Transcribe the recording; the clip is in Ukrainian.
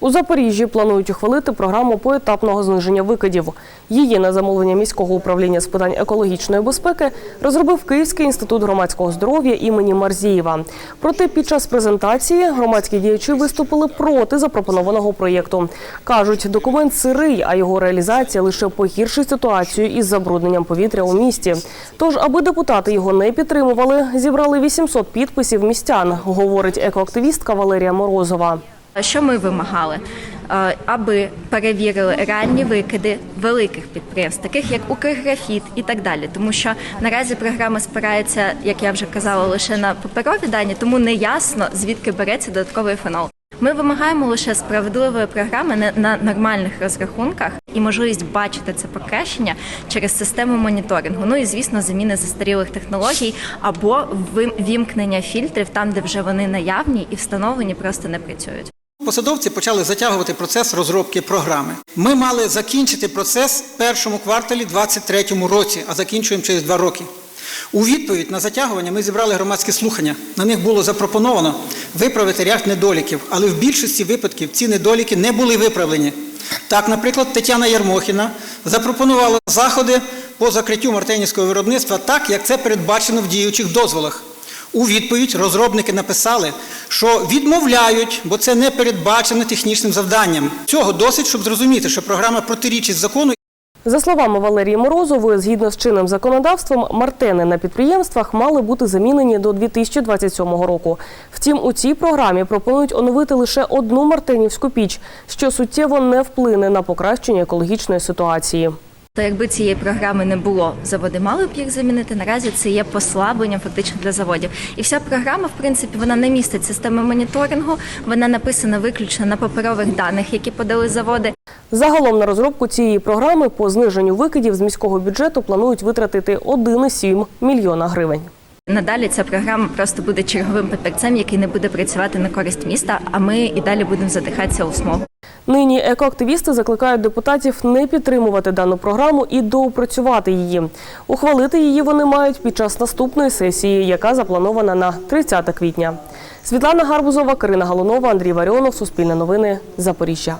У Запоріжжі планують ухвалити програму поетапного зниження викидів. Її на замовлення міського управління з питань екологічної безпеки розробив Київський інститут громадського здоров'я імені Марзієва. Проте під час презентації громадські діячі виступили проти запропонованого проєкту. кажуть, документ сирий, а його реалізація лише погіршить ситуацію із забрудненням повітря у місті. Тож, аби депутати його не підтримували, зібрали 800 підписів містян, говорить екоактивістка Валерія Морозова. Що ми вимагали? Е, Аби перевірили реальні викиди великих підприємств, таких як Укрграфіт і так далі. Тому що наразі програма спирається, як я вже казала, лише на паперові дані, тому не ясно звідки береться додатковий фенол. Ми вимагаємо лише справедливої програми на- нормальних розрахунках і можливість бачити це покращення через систему моніторингу. Ну і звісно, заміни застарілих технологій або вим- вімкнення фільтрів там, де вже вони наявні і встановлені, просто не працюють. Посадовці почали затягувати процес розробки програми. Ми мали закінчити процес в першому кварталі 2023 році, а закінчуємо через два роки. У відповідь на затягування ми зібрали громадські слухання. На них було запропоновано виправити ряд недоліків, але в більшості випадків ці недоліки не були виправлені. Так, наприклад, Тетяна Ярмохіна запропонувала заходи по закриттю мартенівського виробництва так, як це передбачено в діючих дозволах. У відповідь розробники написали, що відмовляють, бо це не передбачено технічним завданням. Цього досить, щоб зрозуміти, що програма протирічить закону За словами Валерії Морозової, згідно з чинним законодавством, мартени на підприємствах мали бути замінені до 2027 року. Втім, у цій програмі пропонують оновити лише одну мартенівську піч, що суттєво не вплине на покращення екологічної ситуації. То якби цієї програми не було, заводи мали б їх замінити. Наразі це є послабленням фактично для заводів. І вся програма, в принципі, вона не містить системи моніторингу. Вона написана виключно на паперових даних, які подали заводи. Загалом на розробку цієї програми по зниженню викидів з міського бюджету планують витратити 1,7 мільйона гривень. Надалі ця програма просто буде черговим папірцем, який не буде працювати на користь міста. А ми і далі будемо задихатися у смогу. Нині екоактивісти закликають депутатів не підтримувати дану програму і доопрацювати її. Ухвалити її вони мають під час наступної сесії, яка запланована на 30 квітня. Світлана Гарбузова, Карина Галунова, Андрій Варіонов, Суспільне новини, Запоріжжя.